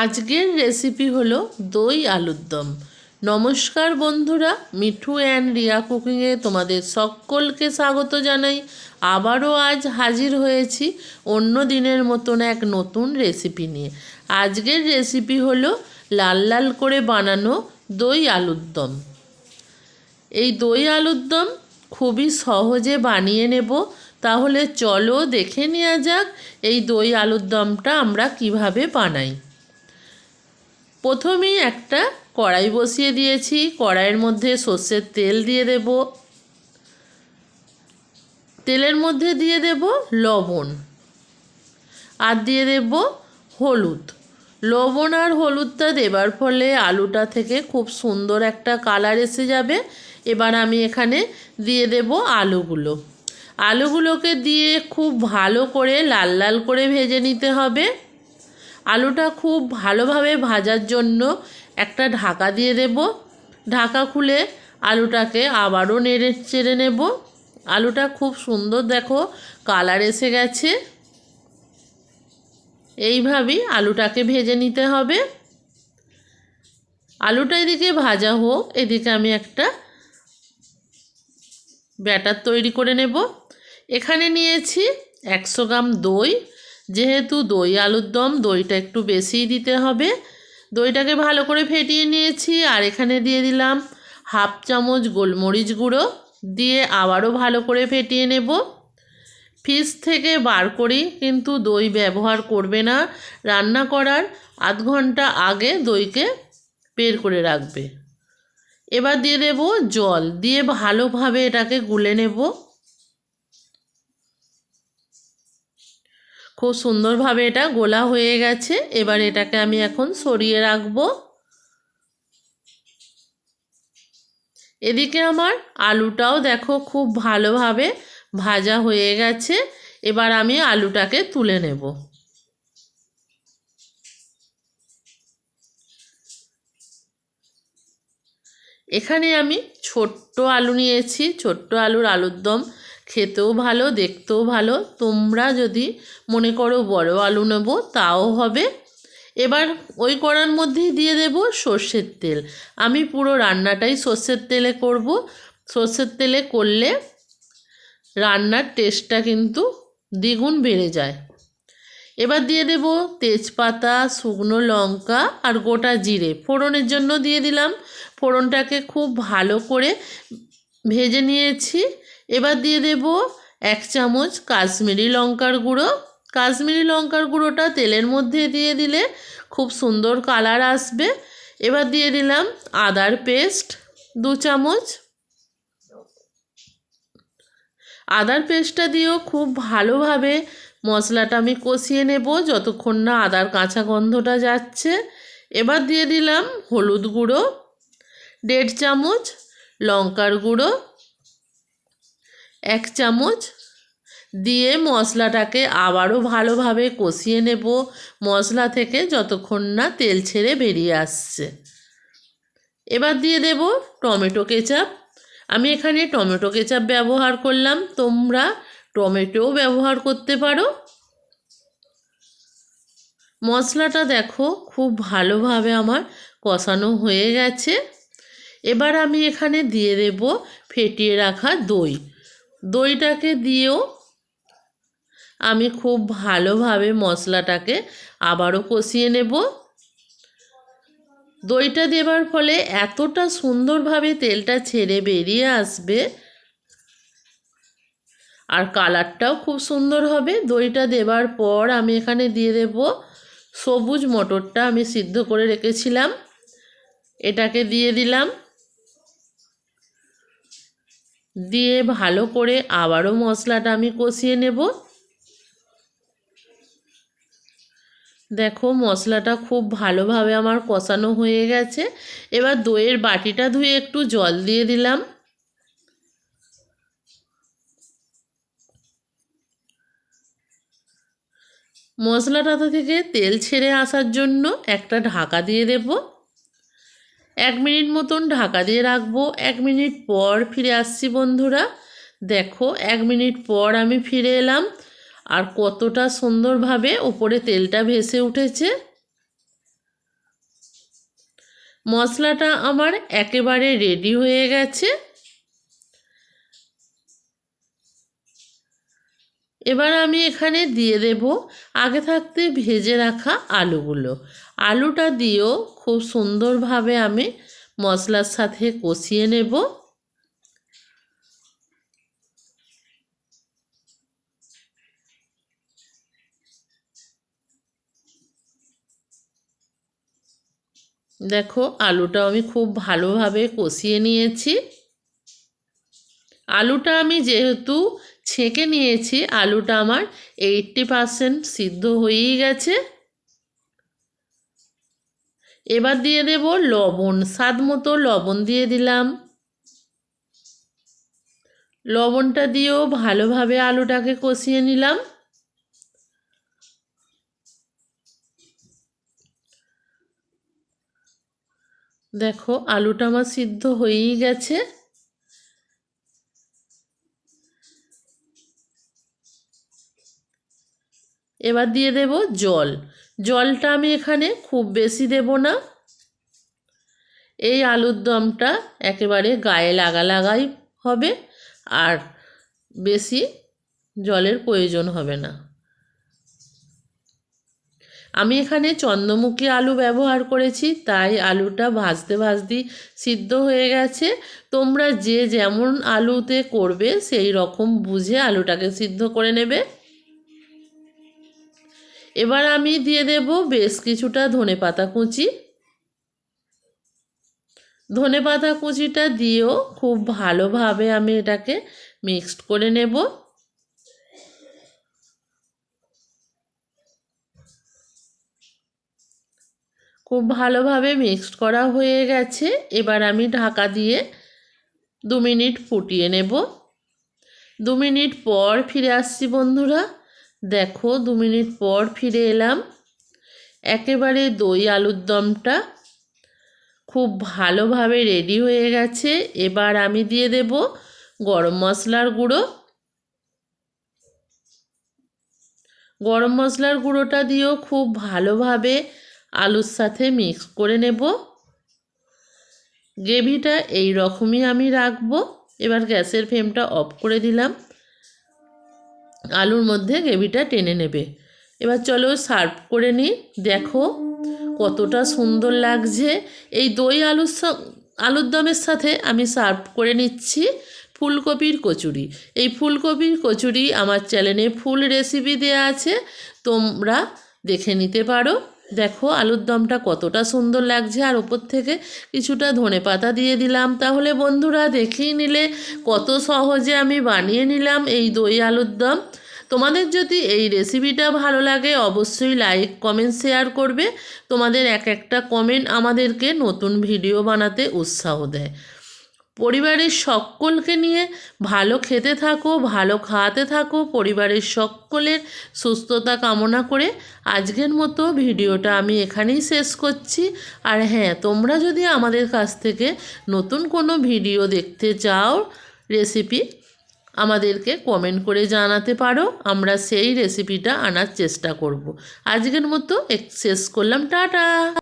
আজকের রেসিপি হলো দই আলুর দম। নমস্কার বন্ধুরা, মিঠু অ্যান্ড রিয়া কুকিংয়ে তোমাদের সকলকে স্বাগত জানাই। আবারও আজ হাজির হয়েছি অন্য দিনের মতন এক নতুন রেসিপি নিয়ে। আজকের রেসিপি হলো লাল লাল করে বানানো দই আলুর দম। এই দই আলুর দম খুবই সহজে বানিয়ে নেব। তাহলে চলো দেখে নেওয়া যাক এই দই আলুর দমটা আমরা কীভাবে বানাই। প্রথমেই একটা কড়াই বসিয়ে দিয়েছি, কড়াইয়ের মধ্যে সর্ষের তেল দিয়ে দেব। তেলের মধ্যে দিয়ে দেব লবণ আর দিয়ে দেব হলুদ। লবণ আর হলুদটা দেবার ফলে আলুটা থেকে খুব সুন্দর একটা কালার এসে যাবে। এবার আমি এখানে দিয়ে দেব আলুগুলো। আলুগুলোকে দিয়ে খুব ভালো করে লাল লাল করে ভেজে নিতে হবে। আলুটা খুব ভালোভাবে ভাজার জন্য একটা ঢাকা দিয়ে দেব। ঢাকা খুলে আলুটাকে আবারও নেড়ে চেড়ে নেব। আলুটা খুব সুন্দর দেখো, কালার এসে গেছে। এইভাবেই আলুটাকে ভেজে নিতে হবে। আলুটা এদিকে ভাজা হোক, এদিকে আমি একটা ব্যাটার তৈরি করে নেব। এখানে নিয়েছি একশো গ্রাম দই। যেহেতু দই আলুর দম, দইটা একটু বেশিই দিতে হবে। দইটাকে ভালো করে ফেটিয়ে নিয়েছি আর এখানে দিয়ে দিলাম হাফ চামচ গোলমরিচ গুঁড়ো দিয়ে আবারও ভালো করে ফেটিয়ে নেব। ফ্রিজ থেকে বার করি, কিন্তু দই ব্যবহার করবে না। রান্না করার আধ ঘণ্টা আগে দইকে বের করে রাখবে। এবার দিয়ে দেব জল, দিয়ে ভালোভাবে এটাকে গুলে নেব। খুব সুন্দরভাবে এটা গোলা হয়ে গেছে। এবার এটাকে আমি এখন সরিয়ে রাখব। এদিকে আমার আলুটাও দেখো খুব ভালোভাবে ভাজা হয়ে গেছে। এবার আমি আলুটাকে তুলে নেব। এখানে আমি ছোট্ট আলু নিয়েছি, ছোট্ট আলুর আলুর দম খেতেও ভালো, দেখতেও ভালো। তোমরা যদি মনে করো বড় আলু নেব, তাও হবে। এবার ওই কড়ার মধ্যেই দিয়ে দেব সর্ষের তেল। আমি পুরো রান্নাটাই সর্ষের তেলে করব। সর্ষের তেলে করলে রান্নার টেস্টটা কিন্তু দ্বিগুণ বেড়ে যায়। এবার দিয়ে দেব তেজপাতা, শুকনো লঙ্কা আর গোটা জিরে। ফোড়নের জন্য দিয়ে দিলাম। ফোড়নটাকে খুব ভালো করে ভেজে নিয়েছি। এবার দিয়ে দেব এক চামচ কাশ্মীরি লঙ্কার গুঁড়ো। কাশ্মীরি লঙ্কার গুঁড়োটা তেলের মধ্যে দিয়ে দিলে খুব সুন্দর কালার আসবে। এবার দিয়ে দিলাম আদার পেস্ট, দু চামচ। আদার পেস্টটা দিয়েও খুব ভালোভাবে মশলাটা আমি কষিয়ে নেব যতক্ষণ না আদার কাঁচা গন্ধটা যাচ্ছে। এবার দিয়ে দিলাম হলুদ গুঁড়ো, দেড় চামচ লঙ্কার গুঁড়ো। এক চামচ। দিয়ে মশলাটাকে আবারও ভালোভাবে কষিয়ে নেব। মশলা থেকে যতক্ষণ না তেল ছেড়ে বেরিয়ে আসছে। এবার দিয়ে দেব টমেটো কেচাপ। আমি এখানে টমেটো কেচাপ ব্যবহার করলাম। তোমরা টমেটোও ব্যবহার করতে পারো। মশলাটা দেখো খুব ভালোভাবে আমার কষানো হয়ে গেছে। এবার আমি এখানে দিয়ে দেব ফেটিয়ে রাখা দই। দইটাকে দিয়েও আমি খুব ভালোভাবে মশলাটাকে আবারও কষিয়ে নেব। দইটা দেবার ফলে এতটা সুন্দরভাবে তেলটা ছেড়ে বেরিয়ে আসবে আর কালারটাও খুব সুন্দর হবে। দইটা দেবার পর আমি এখানে দিয়ে দেব সবুজ মটরটা আমি সিদ্ধ করে রেখেছিলাম। এটাকে দিয়ে দিলাম। দিয়ে ভালো করে আবারও মশলাটা আমি কষিয়ে নেব। দেখো মশলাটা খুব ভালোভাবে আমার কষানো হয়ে গেছে। এবার দইয়ের বাটিটা ধুয়ে একটু জল দিয়ে দিলাম। মশলাটা থেকে তেল ছেড়ে আসার জন্য একটা ঢাকা দিয়ে দেব। এক মিনিট মতন ঢাকা দিয়ে রাখব। এক মিনিট পর ফিরে আসছি বন্ধুরা। দেখো, এক মিনিট পর আমি ফিরে এলাম। আর কতটা সুন্দরভাবে ওপরে তেলটা ভেসে উঠেছে। মশলাটা আমার একেবারে রেডি হয়ে গেছে। এবার আমি এখানে দিয়ে দেব আগে থাকতে ভেজে রাখা আলুগুলো। আলুটা দিয়েও খুব সুন্দরভাবে আমি মশলার সাথে কষিয়ে নেব। দেখো আলুটা আমি খুব ভালোভাবে কষিয়ে নিয়েছি। আলুটা আমি যেহেতু ছেঁকে নিয়েছি, আলুটা আমার এইটটি পারসেন্ট সিদ্ধ হয়েই গেছে। এবার দিয়ে দেব লবণ, স্বাদ মতো লবণ দিয়ে দিলাম। লবণটা দিয়েও ভালোভাবে আলুটাকে কষিয়ে নিলাম। দেখো, আলুটা আমার সিদ্ধ হয়েই গেছে। এবার দিয়ে দেব জল। জলটা আমি এখানে খুব বেশি দেব না। এই আলুর দমটা একেবারে গায়ে লাগা লাগাই হবে আর বেশি জলের প্রয়োজন হবে না। আমি এখানে চন্দ্রমুখী আলু ব্যবহার করেছি, তাই আলুটা ভাজতে ভাজতেই সিদ্ধ হয়ে গেছে। তোমরা যে যেমন আলুতে করবে, সেই রকম বুঝে আলুটাকে সিদ্ধ করে নেবে। এবার আমি দিয়ে দেব বেশ কিছুটা ধনে পাতা কুচি। ধনে পাতা কুচিটা দিয়েও খুব ভালোভাবে আমি এটাকে মিক্সড করে নেব। খুব ভালোভাবে মিক্সড করা হয়ে গেছে। এবার আমি ঢাকা দিয়ে দু মিনিট ফুটিয়ে নেব। দু মিনিট পর ফিরে আসছি বন্ধুরা। দেখো, দু মিনিট পর ফিরে এলাম। একেবারে দই আলুর দমটা খুব ভালোভাবে রেডি হয়ে গেছে। এবার আমি দিয়ে দেব গরম মশলার গুঁড়ো। গরম মশলার গুঁড়োটা দিয়েও খুব ভালোভাবে আলুর সাথে মিক্স করে নেব। গ্রেভিটা এই রকমই আমি রাখব। এবার গ্যাসের ফ্লেমটা অফ করে দিলাম। আলুর মধ্যে গ্রেভিটা টেনে নেবে। এবার চলো সার্ভ করে নিই। দেখো কতটা সুন্দর লাগছে। এই দই আলুর আলুর দমের সাথে আমি সার্ভ করে নিচ্ছি ফুলকপির কচুরি। এই ফুলকপির কচুরি আমার চ্যানেলে ফুল রেসিপি দেওয়া আছে, তোমরা দেখে নিতে পারো। দেখো, আলুর দমটা কতটা সুন্দর লাগছে। আর ওপর থেকে কিছুটা ধনে পাতা দিয়ে দিলাম। তাহলে বন্ধুরা, দেখেই নিলে কত সহজে আমি বানিয়ে নিলাম এই দই আলুর দম। তোমাদের যদি এই রেসিপিটা ভালো লাগে, অবশ্যই লাইক, কমেন্ট, শেয়ার করবে। তোমাদের এক একটা কমেন্ট আমাদেরকে নতুন ভিডিও বানাতে উৎসাহ দেয়। পরিবারের সকলকে নিয়ে ভালো খেতে থাকো, ভালো খাওয়াতে থাকো, পরিবারের সকলের সুস্থতা কামনা করে আজকের মতো ভিডিওটা আমি এখানেই শেষ করছি। আর হ্যাঁ তোমরা যদি আমাদের কাছ থেকে নতুন কোনো ভিডিও দেখতে চাও, রেসিপি আমাদেরকে কমেন্ট করে জানাতে পারো, আমরা সেই রেসিপিটা আনার চেষ্টা করব। আজকের মতো শেষ করলাম, টাটা!